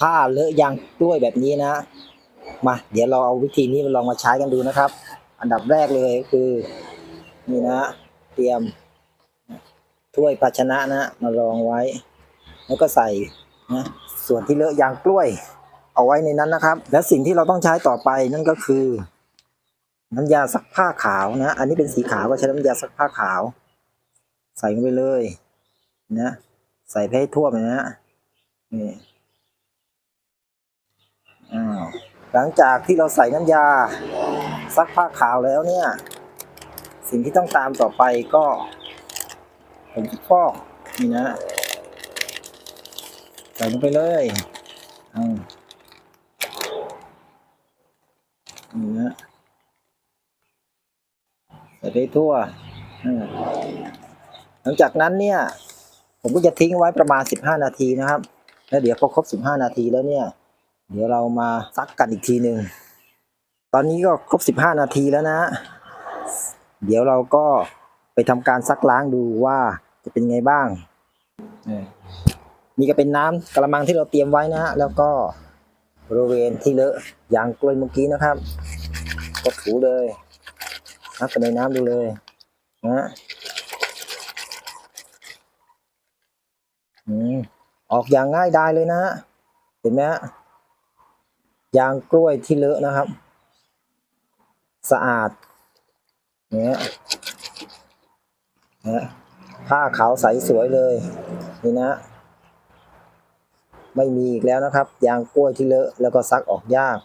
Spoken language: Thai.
ผ้าเลอะยางกล้วยแบบนี้นะ มา เดี๋ยวเราเอาวิธีนี้มาลองมาใช้กันดูนะครับ อันดับแรกเลยคือนี่นะ เตรียมถ้วยภาชนะนะมารองไว้ แล้วก็ใส่นะส่วนที่เลอะยางกล้วย เอาไว้ในนั้นนะครับ และสิ่งที่เราต้องใช้ต่อไปนั่นก็คือ น้ำยาซักผ้าขาวนะ อันนี้เป็นสีขาวก็ใช้น้ำยาซักผ้าขาว ใส่ลงไปเลยนะ ใส่ให้ทั่วเลยนะนี่อ้าว หลังจากที่เราใส่น้ำยาซักผ้าขาวแล้วเนี่ย สิ่งที่ต้องตามต่อไปก็ผงซักฟอกนี่นะใส่ลงไปเลยเอานี่นะใส่ไปทั่ว หลังจากนั้นเนี่ย ผมก็จะทิ้งไว้ประมาณ 15 นาทีนะครับ แล้วเดี๋ยวพอครบ 15 นาทีแล้วเนี่ย เดี๋ยวเรามาซักกันอีกทีหนึ่งตอนนี้ก็ครบ 15 นาทีแล้วนะ เดี๋ยวเราก็ไปทำการซักล้างดูว่าจะเป็นไงบ้างนี่ก็เป็นน้ำกระมังที่เราเตรียมไว้นะฮะแล้วก็บริเวณที่เลอะยางกล้วยเมื่อกี้นะครับ ก็ถูเลยนับไปในน้ำดูเลยนะอืมออกอย่างง่ายดายเลยนะฮะเห็นไหมฮะ ยางกล้วยที่เลอะนะครับ สะอาดเนี่ยนะผ้าขาวใสสวยเลยนี่นะ ไม่มีอีกแล้วนะครับ ยางกล้วยที่เลอะแล้วก็ซักออกยาก